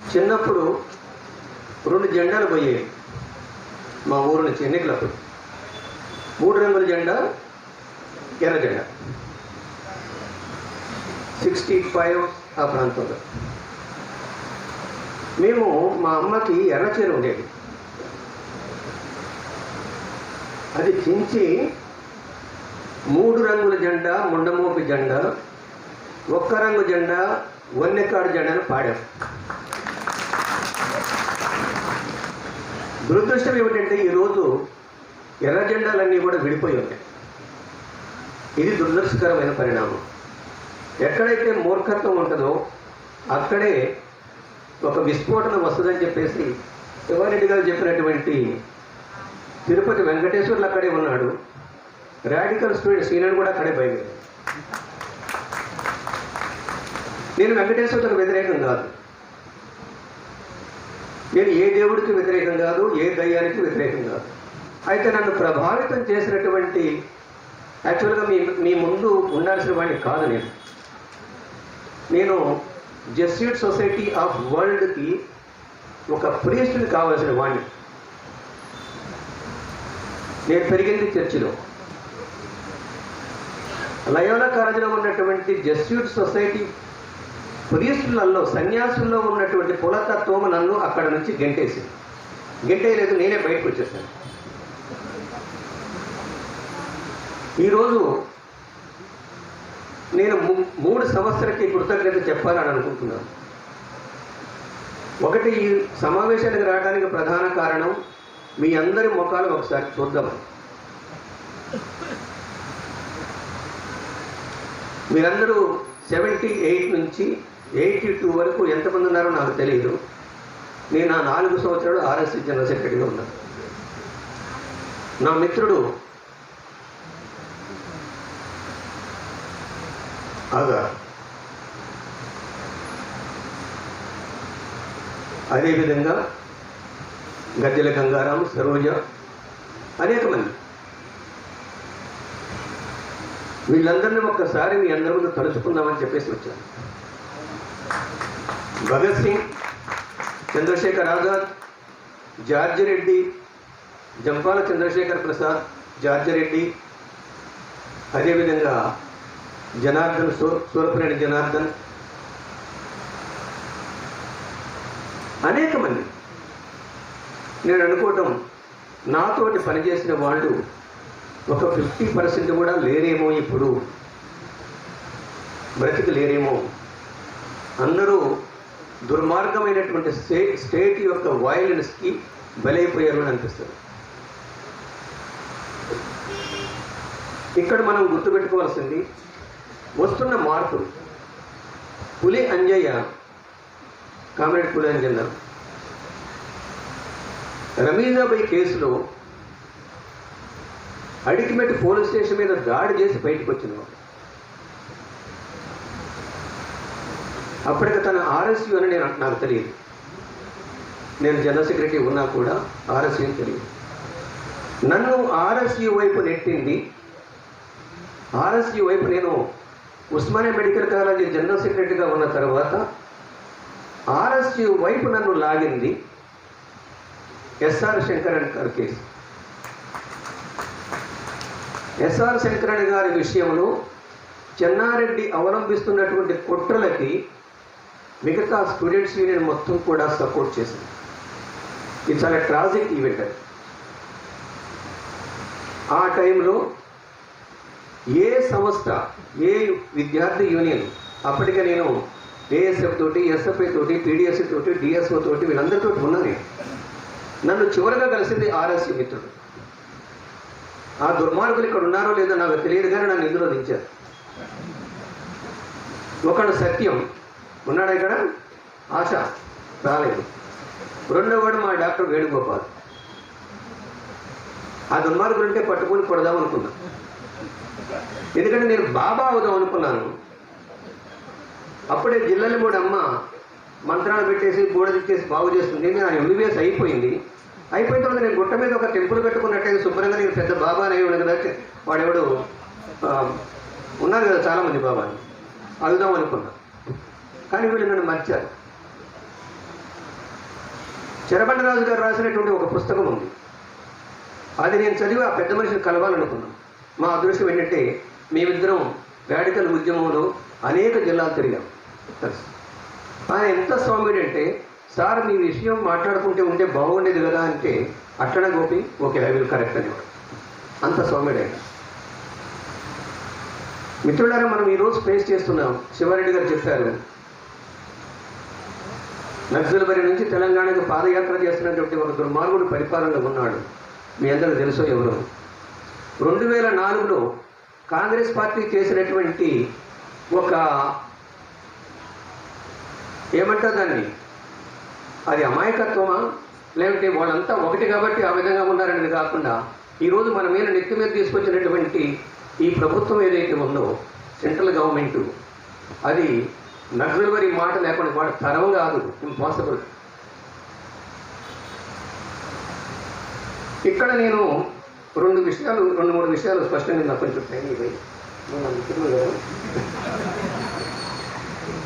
చిన్నప్పుడు రెండు జెండాలు పోయేవి. మా ఊరు నుంచి ఎన్నికలప్పుడు. మూడు రంగుల జెండా ఎర్ర జెండా. సిక్స్టీ ఫైవ్ ఆ ప్రాంతంలో. మేము మా అమ్మకి ఎర్ర చీర ఉండేది. అది చించి మూడు రంగుల జెండా ముండమోపి జెండా ఒక్క రంగు జెండా వన్నెకాడు జెండాను పాడాం. దురదృష్టం ఏమిటంటే ఈరోజు ఎర్ర జెండాలన్నీ కూడా విడిపోయి ఉంటాయి. ఇది దురదృష్టకరమైన పరిణామం. ఎక్కడైతే మూర్ఖత్వం ఉంటుందో అక్కడే ఒక విస్ఫోటనం వస్తుందని చెప్పేసి శివారెడ్డి గారు చెప్పినటువంటి తిరుపతి వెంకటేశ్వర్లు అక్కడే ఉన్నాడు. రాడికల్ స్టూడెంట్ సీనియర్ కూడా అక్కడే బయలుదేరాడు. నేను వెంకటేశ్వర్లకు వ్యతిరేకం కాదు. నేను ఏ దేవుడికి వ్యతిరేకం కాదు ఏ దయ్యానికి వ్యతిరేకం కాదు. అయితే నన్ను ప్రభావితం చేసినటువంటి యాక్చువల్గా మీ మీ ముందు ఉండాల్సిన వాడిని కాదు నేను. నేను జెస్యూట్ సొసైటీ ఆఫ్ వరల్డ్కి ఒక ప్రీస్టుని కావాల్సిన వాడిని నేను పెరిగింది చర్చిలో. లయోలా కాలేజీలో ఉన్నటువంటి జెస్యూట్ సొసైటీ ప్రీస్టులలో సన్యాసుల్లో ఉన్నటువంటి కులతత్వము నన్ను అక్కడ నుంచి గెంటేసి గెంటేయలేదు నేనే బయటకు వచ్చేసాను. ఈరోజు నేను ము- మూడు సంవత్సరకి కృతజ్ఞత చెప్పాలని అనుకుంటున్నాను. ఒకటి ఈ సమావేశానికి రావడానికి ప్రధాన కారణం మీ అందరి ముఖాలు ఒకసారి చూద్దాం. మీరందరూ సెవెంటీ ఎయిట్ నుంచి ఎయిటీ టూ వరకు ఎంతమంది ఉన్నారో నాకు తెలియదు నేను ఆ నాలుగు సంవత్సరాలు ఆర్ఎస్సీ జనరల్ సెక్రటరీగా ఉన్నాను నా మిత్రుడు ఆగా. అదేవిధంగా గద్దెల గంగారాం సరోజ అనేక మంది. వీళ్ళందరినీ ఒక్కసారి మీ అందరి ముందు తలుచుకుందామని చెప్పేసి వచ్చాను. భగత్ సింగ్ చంద్రశేఖర్ ఆజాద్ జార్జి రెడ్డి జంపాల చంద్రశేఖర్ ప్రసాద్ జార్జి రెడ్డి అదేవిధంగా జనార్దన్ సూ సూరపనేని జనార్దన్ అనేక మంది. నేను అనుకోవటం నాతోటి పనిచేసిన వాళ్ళు ఒక ఫిఫ్టీ పర్సెంట్ కూడా లేరేమో ఇప్పుడు. బ్రతికి లేరేమో. అందరూ దుర్మార్గమైనటువంటి స్టే స్టేట్ యొక్క వైలెన్స్కి బలైపోయారు అని అనిపిస్తుంది. ఇక్కడ మనం గుర్తుపెట్టుకోవాల్సింది వస్తున్న మార్పు పులి అంజయ్య కామ్రేడ్ పులి అంజన్న రమీజాబాయి కేసులో అడికిమెట్ పోలీస్ స్టేషన్ మీద దాడి చేసి బయటకు వచ్చిన అప్పటికి తన ఆర్ఎస్యు అని నేను నాకు తెలియదు. నేను జనరల్ సెక్రటరీ ఉన్నా కూడా ఆర్ఎస్యు అని తెలియదు. నన్ను ఆర్ఎస్యు వైపు నెట్టింది ఆర్ఎస్యు వైపు నేను ఉస్మానియా మెడికల్ కాలేజీ జనరల్ సెక్రటరీగా ఉన్న తర్వాత ఆర్ఎస్యు వైపు నన్ను లాగింది ఎస్ఆర్ శంకరన్ గారి కేసు. ఎస్ఆర్ శంకరన్ గారి విషయంలో చెన్నారెడ్డి అవలంబిస్తున్నటువంటి కుట్రలకి మిగతా స్టూడెంట్స్ యూనియన్ మొత్తం కూడా సపోర్ట్ చేసింది ఇది చాలా ట్రాజిక్ ఈవెంట్ అది. ఆ టైంలో ఏ సంస్థ ఏ విద్యార్థి యూనియన్ అప్పటికే నేను ఏఎస్ఎఫ్ తోటి ఎస్ఎఫ్ఐ తోటి పీడిఎస్సి తోటి డిఎస్ఓ తోటి వీళ్ళందరితో ఉన్నాను నన్ను చివరగా కలిసింది ఆర్ఎస్సి మిత్రుడు. ఆ దుర్మార్గులు ఇక్కడ ఉన్నారో లేదో నాకు తెలియదు కానీ నన్ను ఇందులో దించారు. ఒకడు సత్యం. ఉన్నాడా ఇక్కడ? ఆశ రాలేదు. రెండో కూడా మా డాక్టర్ వేణుగోపాల్. ఆ దుర్మార్గులుంటే పట్టుకొని కొడదాం అనుకున్నా. ఎందుకంటే నేను బాబా అవుదాం అనుకున్నాను. అప్పుడే జిల్లల మూడు అమ్మ మంత్రాలు పెట్టేసి గోడ తిట్టేసి బాగు చేస్తుంది. నా ఎంబీబీఎస్ అయిపోయింది. అయిపోయిన తర్వాత నేను గుట్ట మీద ఒక టెంపుల్ పెట్టుకున్నట్టయితే శుభ్రంగా నేను పెద్ద బాబా అనే ఉండదు కదా వాడెవడు ఉన్నారు కదా చాలామంది బాబాని. అడుగుదాం అనుకున్నా. కానీ వీళ్ళు నన్ను మర్చారు. చెరబండరాజు గారు రాసినటువంటి ఒక పుస్తకం ఉంది. అది నేను చదివి ఆ పెద్ద మనిషిని కలవాలనుకున్నాను. మా అదృష్టం ఏంటంటే మేమిద్దరం వేడుకల ఉద్యమంలో అనేక జిల్లాలు తిరిగాం. ఆయన ఎంత స్వామిడు అంటే సార్ మీ విషయం మాట్లాడుకుంటే ఉంటే బాగుండేది కదా అంటే అట్టణ Gopi okay I will correct అనేవాడు అంత స్వామిడు. ఆయన మిత్రులారా మనం ఈరోజు ఫేస్ చేస్తున్నాం. శివారెడ్డి గారు చెప్పారు నక్సల్బరి నుంచి తెలంగాణకు పాదయాత్ర చేస్తున్నటువంటి ఒక దుర్మార్గుడు పరిపాలనలో ఉన్నాడు. మీ అందరూ తెలుసో ఎవరు? రెండు వేల నాలుగులో కాంగ్రెస్ పార్టీ చేసినటువంటి ఒక ఏమంటారు దాన్ని? అది అమాయకత్వమా? లేదంటే వాళ్ళంతా ఒకటి కాబట్టి ఆ విధంగా ఉన్నారనేది కాకుండా ఈరోజు మన మీద నెత్తి మీద తీసుకొచ్చినటువంటి ఈ ప్రభుత్వం ఏదైతే ఉందో సెంట్రల్ గవర్నమెంట్ అది నక్సల్బరి మాట లేకుండా మాట తరం కాదు ఇంపాసిబుల్ ఇక్కడ నేను రెండు విషయాలు రెండు మూడు విషయాలు స్పష్టంగా నాకు కొంచెం టైం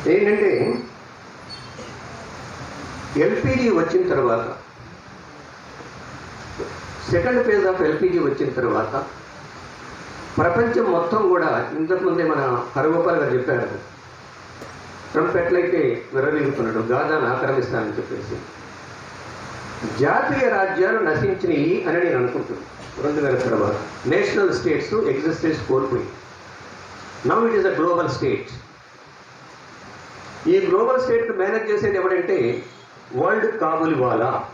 ఏంటంటే ఎల్పిజి వచ్చిన తర్వాత సెకండ్ ఫేజ్ ఆఫ్ ఎల్పిజి వచ్చిన తర్వాత ప్రపంచం మొత్తం కూడా ఇంతకుముందే మన హరగోపాల్ గారు చెప్పారు. ట్రంప్ ఎట్లయితే విర్రవీగుతున్నాడు గాజాను ఆక్రమిస్తానని చెప్పేసి. జాతీయ రాజ్యాలు నశించినాయి అని నేను అనుకుంటున్నాను రెండు వేల తర్వాత నేషనల్ స్టేట్స్ ఎగ్జిస్టెన్స్ కోల్పోయి. Now it is a global state ఈ గ్లోబల్ స్టేట్ను మేనేజ్ చేసేది ఎవడంటే వరల్డ్ కాబులివాలా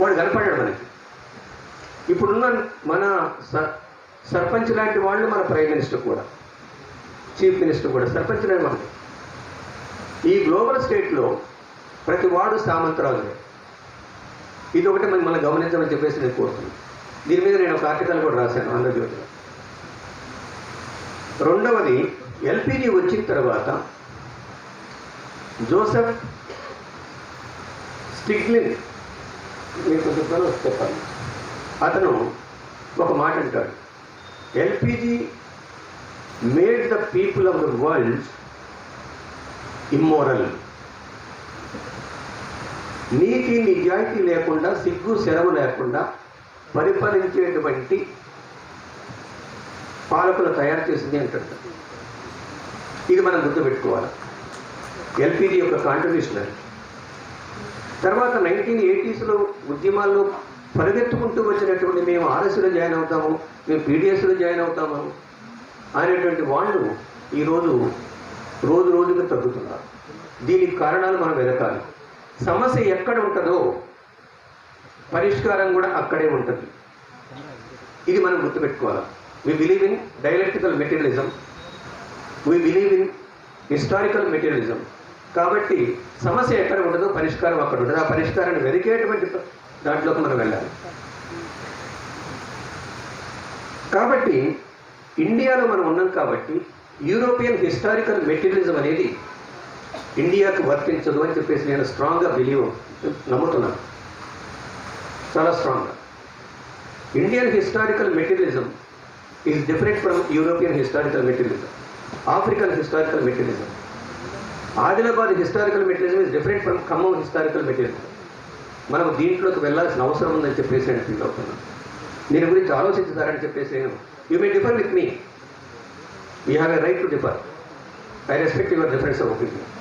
వాడు కనపడ్డాడు మనకి. ఇప్పుడున్న మన స- సర్పంచ్ లాంటి వాళ్ళు మన ప్రైమ్ మినిస్టర్ కూడా. చీఫ్ మినిస్టర్ కూడా సర్పంచ్ మనం ఈ గ్లోబల్ స్టేట్లో ప్రతి వాడు సామంతరాజులే ఇది ఒకటి మనం మనం గమనించమని చెప్పేసి నేను కోరుతున్నాను. దీని మీద నేను ఒక ఆర్టికల్ కూడా రాశాను ఆంధ్రజ్యోతిలో. రెండవది ఎల్పిజి వచ్చిన తర్వాత జోసెఫ్ స్టిగ్లిన్ మీకు చెప్పాను చెప్పాలి అతను ఒక మాట అంటాడు. LPG made the people of the world immoral నీతి నిజాయితీ లేకుండా సిగ్గు సెలవు లేకుండా పరిపాలించేటువంటి పాలకులు తయారు చేసింది అంటాడు ఇది మనం గుర్తుపెట్టుకోవాలి. ఎల్పిజి యొక్క కాంట్రిబ్యూషన్ అది తర్వాత నైన్టీన్ ఎయిటీస్లో ఉద్యమాల్లో పరిగెత్తుకుంటూ వచ్చినటువంటి మేము ఆర్ఎస్లో జాయిన్ అవుతాము మేము పీడిఎస్లో జాయిన్ అవుతాము. అనేటువంటి వాళ్ళు ఈరోజు రోజు రోజుకు తగ్గుతున్నారు. దీనికి కారణాలు మనం వెతకాలి. సమస్య ఎక్కడ ఉంటుందో పరిష్కారం కూడా అక్కడే ఉంటుంది. ఇది మనం గుర్తుపెట్టుకోవాలి. We believe in dialectical materialism we believe in historical materialism కాబట్టి సమస్య ఎక్కడ ఉండదో పరిష్కారం అక్కడ ఉండదు ఆ పరిష్కారాన్ని వెతికేటువంటి దాంట్లోకి మనం వెళ్ళాలి. కాబట్టి ఇండియాలో మనం ఉన్నాం కాబట్టి యూరోపియన్ హిస్టారికల్ మెటీరియలిజం అనేది ఇండియాకు వర్తించదు అని చెప్పేసి నేను స్ట్రాంగ్గా బిలీవ్ నమ్ముతున్నాను. చాలా స్ట్రాంగ్గా. Indian historical materialism is different from European historical materialism African historical materialism Adilabad historical materialism is different from Khammam historical materialism మనం దీంట్లోకి వెళ్ళాల్సిన అవసరం ఉందని చెప్పేసి నేను ఫీల్ అవుతున్నాను. దీని గురించి ఆలోచించుతారని చెప్పేసి నేను you may differ with me we have a right to differ I respect your difference of opinion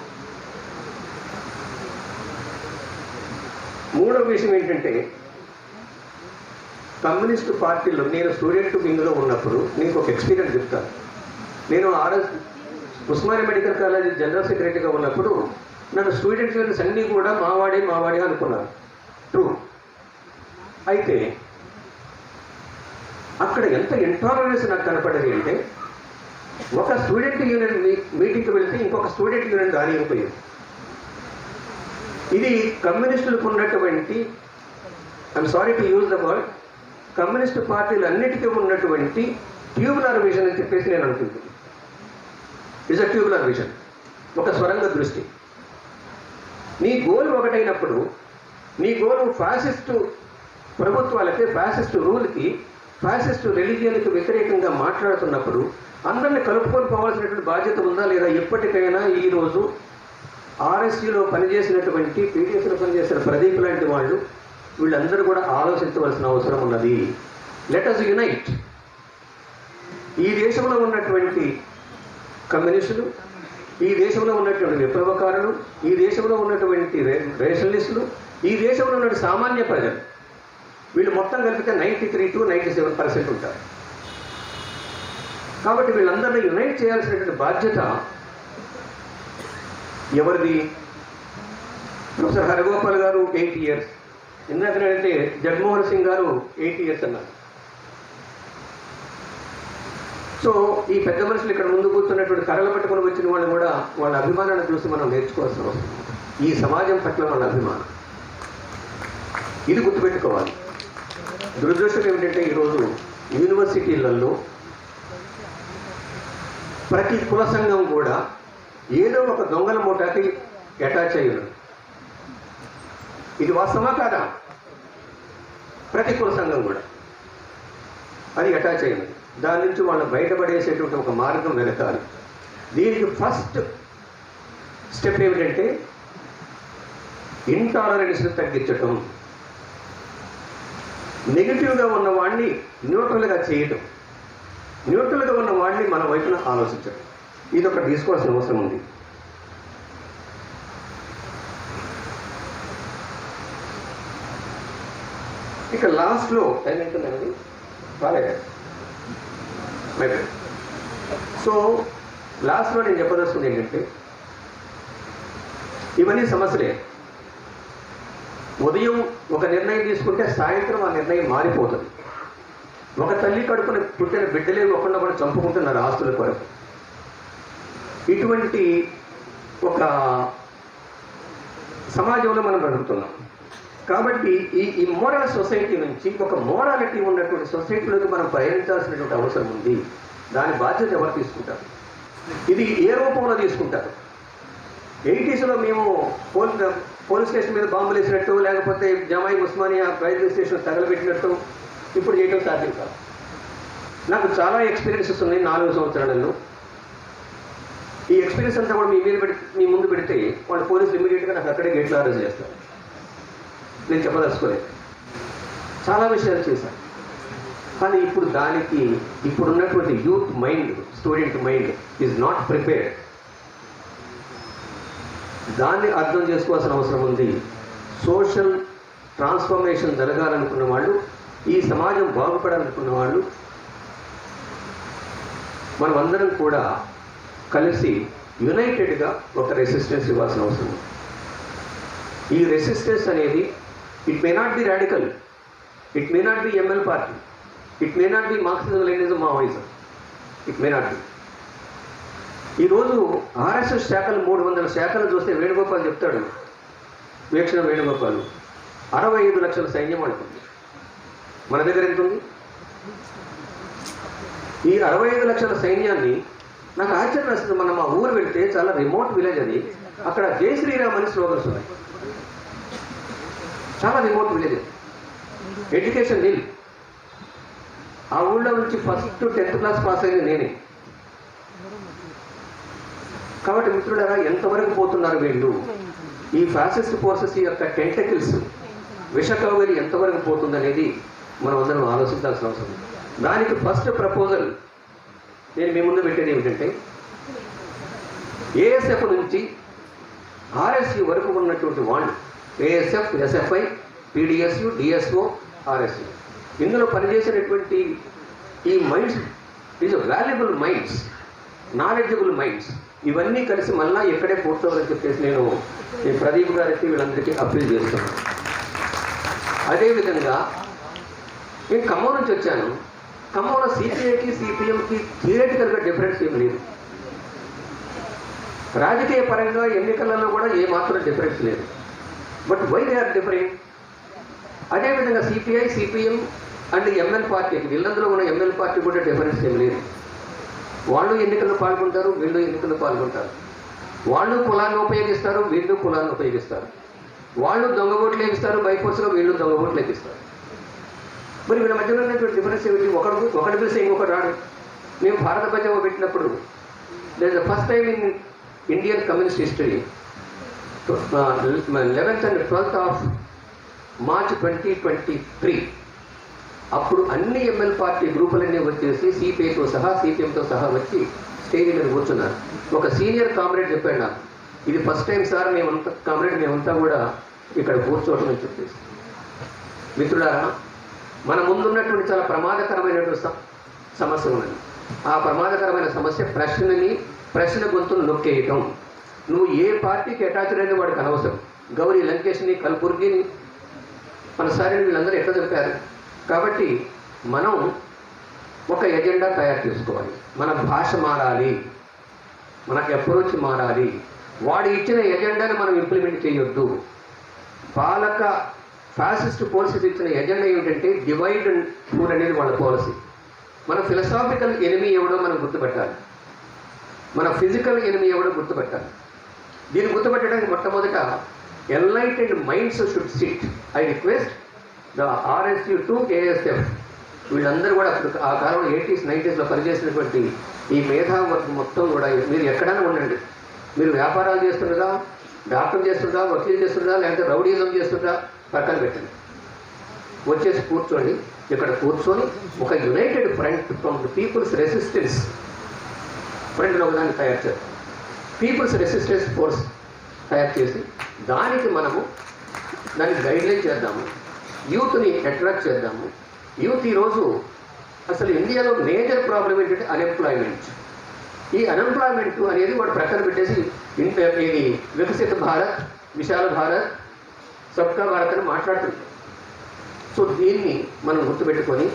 మూడవ విషయం ఏంటంటే కమ్యూనిస్ట్ పార్టీలో నేను స్టూడెంట్ వింగ్లో ఉన్నప్పుడు నీకు ఒక ఎక్స్పీరియన్స్ చెప్తాను నేను RS Osmania medical college general సెక్రటరీగా ఉన్నప్పుడు నన్ను స్టూడెంట్స్ అన్నీ కూడా మావాడే మావాడే అనుకున్నాను ట్రూ అయితే అక్కడ ఎంత ఇంటాలరెన్స్ నాకు కనపడేది అంటే ఒక స్టూడెంట్ యూనియన్ మీటింగ్కి వెళ్తే ఇంకొక స్టూడెంట్ యూనియన్ రానియకపోయింది. ఇది కమ్యూనిస్టులకు ఉన్నటువంటి I'm sorry to use the word communist పార్టీలు అన్నిటికీ ఉన్నటువంటి ట్యూబులర్ విజన్ అని చెప్పేసి నేను అనుకుంటున్నాను. ఇస్ అ ట్యూబులర్ విజన్ ఒక స్వరంగ దృష్టి. నీ గోల్ ఒకటైనప్పుడు నీ గోల్ ఫాసిస్టు ప్రభుత్వాలకి ఫాసిస్టు రూల్కి ఫ్యాసిస్టు రిలీజియన్కి వ్యతిరేకంగా మాట్లాడుతున్నప్పుడు అందరిని కలుపుకొని పోవాల్సినటువంటి బాధ్యత ఉందా లేదా? ఎప్పటికైనా ఈరోజు ఆర్ఎస్యూలో పనిచేసినటువంటి పీడిఎస్లో పనిచేసిన ప్రదీప్ లాంటి వాళ్ళు వీళ్ళందరూ కూడా ఆలోచించవలసిన అవసరం ఉన్నది. లెట్ అస్ యునైట్ ఈ దేశంలో ఉన్నటువంటి కమ్యూనిస్టులు ఈ దేశంలో ఉన్నటువంటి విప్లవకారులు ఈ దేశంలో ఉన్నటువంటి రే రేషనలిస్టులు ఈ దేశంలో ఉన్నటువంటి సామాన్య ప్రజలు వీళ్ళు మొత్తం కలిపితే ninety three to ninety seven percent ఉంటారు. కాబట్టి వీళ్ళందరినీ యునైట్ చేయాల్సినటువంటి బాధ్యత ఎవరిది? ప్రొఫెసర్ హరగోపాల్ గారు ఎయిట్ ఇయర్స్ ఎందుకంటే జగన్మోహన్ సింగ్ గారు ఎయిట్ ఇయర్స్ అన్నారు. సో ఈ పెద్ద మనుషులు ఇక్కడ ముందు కూర్చున్నటువంటి కర్రలు పట్టుకొని వచ్చిన వాళ్ళు కూడా వాళ్ళ అభిమానాన్ని చూసి మనం నేర్చుకోవాల్సిన అవసరం. ఈ సమాజం పట్ల వాళ్ళ అభిమానం. ఇది గుర్తుపెట్టుకోవాలి. దురదృష్టం ఏమిటంటే ఈరోజు యూనివర్సిటీలలో ప్రతి కుల సంఘం కూడా ఏదో ఒక దొంగల మూటకి అటాచ్ అయ్యారు ఇది వాస్తవా కాదా? ప్రతి కుల సంఘం కూడా అది అటాచ్ అయ్యింది దాని నుంచి వాళ్ళు బయటపడేసేటువంటి ఒక మార్గం వెళతారు. దీనికి ఫస్ట్ స్టెప్ ఏమిటంటే ఇంటాలరెన్స్ని తగ్గించటం. నెగిటివ్గా ఉన్న వాడిని న్యూట్రల్గా చేయటం. న్యూట్రల్గా ఉన్న వాడిని మన వైపున ఆలోచించడం ఇది ఒకటి తీసుకోవాల్సిన అవసరం ఉంది. ఇక లాస్ట్లో టైం ఎంతుందండి బాగా సో లాస్ట్లో నేను చెప్పదలుచుకుంది ఏంటంటే ఇవన్నీ సమస్యలే. ఉదయం ఒక నిర్ణయం తీసుకుంటే సాయంత్రం ఆ నిర్ణయం మారిపోతుంది. ఒక తల్లి కడుపున పుట్టిన బిడ్డలే ఒకళ్ళు కూడా చంపుకుంటున్నారు ఆస్తుల కొరకు. ఇటువంటి ఒక సమాజంలో మనం బ్రతుకుతున్నాం. కాబట్టి ఈ ఇమ్మోరల్ సొసైటీ నుంచి ఒక మోరాలిటీ ఉన్నటువంటి సొసైటీలోకి మనం ప్రయాణించాల్సినటువంటి అవసరం ఉంది. దాని బాధ్యత ఎవరు తీసుకుంటారు? ఇది ఏ రూపంలో తీసుకుంటారు? ఎయిటీస్లో మేము పోలీస్ పోలీస్ స్టేషన్ మీద బాంబులు వేసినట్టు లేకపోతే జమాయి ఉస్మానియా రైల్వే స్టేషన్ తగలబెట్టినట్టు ఇప్పుడు చేయటం సాధ్యం కాదు. నాకు చాలా ఎక్స్పీరియన్సెస్ ఉన్నాయి నాలుగు సంవత్సరాలలో. ఈ ఎక్స్పీరియన్స్ అంతా కూడా మీ మీద పెడితే మీ ముందు పెడితే వాళ్ళు పోలీసులు ఇమీడియట్గా నాకు అక్కడే గేట్లో అరెస్ట్ చేస్తారు. నేను చెప్పదలుచుకోలేదు. చాలా విషయాలు చేశాను. కానీ ఇప్పుడు దానికి ఇప్పుడున్నటువంటి youth mind student mind is not prepared దాన్ని అర్థం చేసుకోవాల్సిన అవసరం ఉంది. సోషల్ ట్రాన్స్ఫర్మేషన్ జరగాలనుకున్న వాళ్ళు ఈ సమాజం బాగుపడాలనుకున్న వాళ్ళు మనమందరం కూడా కలిసి యునైటెడ్గా ఒక రెసిస్టెన్స్ ఇవ్వాల్సిన అవసరం ఈ రెసిస్టెన్స్ అనేది it may not be radical it may not be ML party it may not be Marxism Leninism Maoism it may not be. ఈరోజు ఆర్ఎస్ఎస్ శాఖలు మూడు వందల శాఖలు చూస్తే వేణుగోపాల్ చెప్తాడు. వీక్షణ వేణుగోపాల్. అరవై ఐదు లక్షల సైన్యం అనుకుంది. మన దగ్గర ఎంత ఉంది? ఈ అరవై ఐదు లక్షల సైన్యాన్ని నాకు ఆశ్చర్యం వేస్తుంది. మనం మా ఊరు వెళ్తే చాలా రిమోట్ విలేజ్ అది. అక్కడ జై శ్రీరామ్ అని స్లోగన్స్ ఉన్నాయి. చాలా రిమోట్ విలేజ్ ఎడ్యుకేషన్ నీల్ ఆ ఊళ్ళో నుంచి ఫస్ట్ టెన్త్ క్లాస్ పాస్ అయింది నేనే. కాబట్టి మిత్రులారా ఎంతవరకు పోతున్నారు వీళ్ళు? ఈ ఫ్యాసిస్ట్ ఫోర్సెస్ యొక్క టెంటకిల్స్ విషకవలి ఎంతవరకు పోతుందనేది మనం అందరం ఆలోచించాల్సిన అవసరం దానికి ఫస్ట్ ప్రపోజల్ నేను మీ ముందు పెట్టేది ఏమిటంటే ఏఎస్ఎఫ్ నుంచి ఆర్ఎస్యు వరకు ఉన్నటువంటి వాళ్ళు ASF SFI PDSU DSO RSU ఇందులో పనిచేసినటువంటి ఈ minds is valuable minds knowledgeable minds ఇవన్నీ కలిసి మళ్ళీ ఎక్కడే పూర్తవని చెప్పేసి నేను ఈ ప్రదీప్ గారికి వీళ్ళందరికీ అప్పీల్ చేస్తున్నాను. అదేవిధంగా నేను ఖమ్మం నుంచి వచ్చాను. ఖమ్మంలో సిపిఐకి సిపిఎంకి థియేటికల్గా డిఫరెన్స్ ఏం లేదు. రాజకీయ పరంగా ఎన్నికలలో కూడా ఏ మాత్రం డిఫరెన్స్ లేదు. But why they are different? అదేవిధంగా CPI CPM and ML party వీళ్ళందరూ ఉన్న ఎంఎల్ పార్టీ కూడా డిఫరెన్స్ ఏం లేదు. వాళ్ళు ఎన్నికల్లో పాల్గొంటారు వీళ్ళు ఎన్నికల్లో పాల్గొంటారు. వాళ్ళు కులాన్ని ఉపయోగిస్తారు వీళ్ళు కులాన్ని ఉపయోగిస్తారు. వాళ్ళు దొంగ ఓట్లు వేపిస్తారు బైఫోర్స్గా వీళ్ళు దొంగ ఓట్లు వేపిస్తారు. మరి వీళ్ళ మధ్యలో ఉన్నటువంటి డిఫరెన్స్ ఏమిటి? ఒకడు ఒకటి పిలిస్తే ఇంకొకటి రాడు. మేము భారత బచావో పెట్టినప్పుడు లేదా first time in Indian communist history eleventh and twelfth of March twenty twenty three అప్పుడు అన్ని ఎంఎల్ పార్టీ గ్రూపులన్నీ వచ్చేసి సిపిఐతో సహా సిపిఎంతో సహా వచ్చి స్టేజ్ మీద కూర్చున్నారు. ఒక సీనియర్ కామ్రేడ్ చెప్పాడు నాకు ఇది ఫస్ట్ టైం సార్ మేమంతా కామ్రేడ్ మేమంతా కూడా ఇక్కడ కూర్చోవటం అని చెప్పేసి. మిత్రులారా మన ముందున్నటువంటి చాలా ప్రమాదకరమైనటువంటి సమస్య ఉన్నది. ఆ ప్రమాదకరమైన సమస్య ప్రశ్నని ప్రశ్న గొంతును నొక్కేయటం. నువ్వు ఏ పార్టీకి అటాచ్డ్ అనేది వాడికి అనవసరం. గౌరీ లంకేష్ని కల్బుర్గిని మన సారిని వీళ్ళందరూ ఎట్లా చెప్పారు? కాబట్టి మనం ఒక ఎజెండా తయారు చేసుకోవాలి. మన భాష మారాలి. మన అప్రోచ్ మారాలి. వాడు ఇచ్చిన ఎజెండాని మనం ఇంప్లిమెంట్ చేయొద్దు. పాలక ఫ్యాసిస్ట్ పోలసీస్ ఇచ్చిన ఎజెండా ఏమిటంటే డివైడ్ అండ్ రూల్ అనేది వాళ్ళ పాలసీ మన ఫిలసాఫికల్ ఎనిమి ఎవడో మనం గుర్తుపెట్టాలి. మన ఫిజికల్ ఎనిమి ఎవడో గుర్తుపెట్టాలి. దీన్ని గుర్తుపెట్టడానికి మొట్టమొదట enlightened minds should sit I request RSU to ASF వీళ్ళందరూ కూడా అప్పుడు ఆ కాలంలో ఎయిటీస్ నైంటీస్లో పనిచేసినటువంటి ఈ మేధావర్గం మొత్తం కూడా మీరు ఎక్కడైనా ఉండండి. మీరు వ్యాపారాలు చేస్తుండగా డాక్టర్ చేస్తుందా? వకీలు చేస్తుందా? లేకపోతే రౌడీజం చేస్తుందా? పక్కన పెట్టండి. వచ్చేసి కూర్చోండి. ఇక్కడ కూర్చొని ఒక united front from the people's resistance. Front ఒకదాన్ని తయారు చేయాలి. పీపుల్స్ రెసిస్టెన్స్ ఫోర్స్ తయారు చేసి దానికి మనము దానికి గైడ్లైన్ చేద్దాము. యూత్ని అట్రాక్ట్ చేద్దాము. యూత్ ఈరోజు అసలు ఇండియాలో మేజర్ ప్రాబ్లం ఏంటంటే అన్ఎంప్లాయ్మెంట్ ఈ అన్ఎంప్లాయ్మెంట్ అనేది వాడు ప్రక్కన పెట్టేసి ఇది వికసిత భారత్ విశాల భారత్ సబ్కా భారత్ అని మాట్లాడుతుంది. సో దీన్ని మనం గుర్తుపెట్టుకొని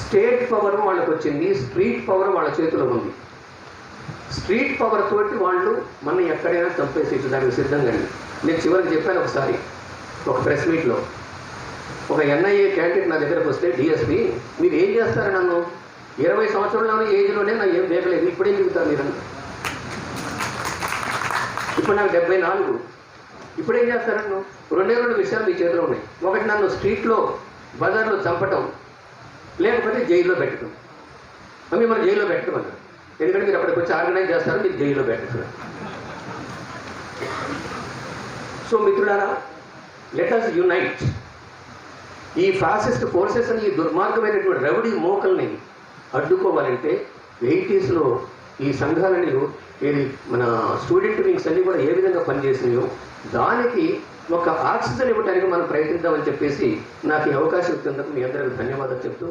స్టేట్ పవర్ వాళ్ళకి వచ్చింది స్ట్రీట్ పవర్ వాళ్ళ చేతిలో ఉంది. స్ట్రీట్ పవర్ తోటి వాళ్ళు మనం ఎక్కడైనా చంపేసి దానికి సిద్ధంగా నేను చివరికి చెప్పాను ఒకసారి ఒక ప్రెస్ మీట్లో. ఒక ఎన్ఐఏ క్యాండిడేట్ నా దగ్గరకు వస్తే డిఎస్పి మీరు ఏం చేస్తారు నన్ను? ఇరవై సంవత్సరంలోనే ఏజ్లోనే నా ఏం వేగలేదు ఇప్పుడేం చెబుతారు మీరు? ఇప్పుడు నాకు డెబ్బై నాలుగు. ఇప్పుడు ఏం చేస్తారు నన్ను? రెండే రెండు విషయాలు మీ చేతిలో ఉన్నాయి. ఒకటి నన్ను స్ట్రీట్లో బజార్లో చంపటం లేకపోతే జైల్లో పెట్టడం. అవి మనం జైల్లో పెట్టడం అన్నారు ఎందుకంటే మీరు అక్కడికి వచ్చి ఆర్గనైజ్ చేస్తారు మీరు జైల్లో పెట్టడం సో మిత్రులారా లెట్ అస్ యునైట్ ఈ ఫాసిస్ట్ ఫోర్సెస్ అని ఈ దుర్మార్గమైనటువంటి రౌడీ మోకల్ని అడ్డుకోవాలంటే ఎయిటీస్లో ఈ సంఘాలని ఇది మన స్టూడెంట్ వింగ్స్ అన్ని కూడా ఏ విధంగా పనిచేసినాయో దానికి ఒక ఆక్సిజన్ ఇవ్వడానికి మనం ప్రయత్నిద్దామని చెప్పేసి నాకు ఈ అవకాశం ఇచ్చినందుకు మీ అందరికీ ధన్యవాదాలు చెప్తూ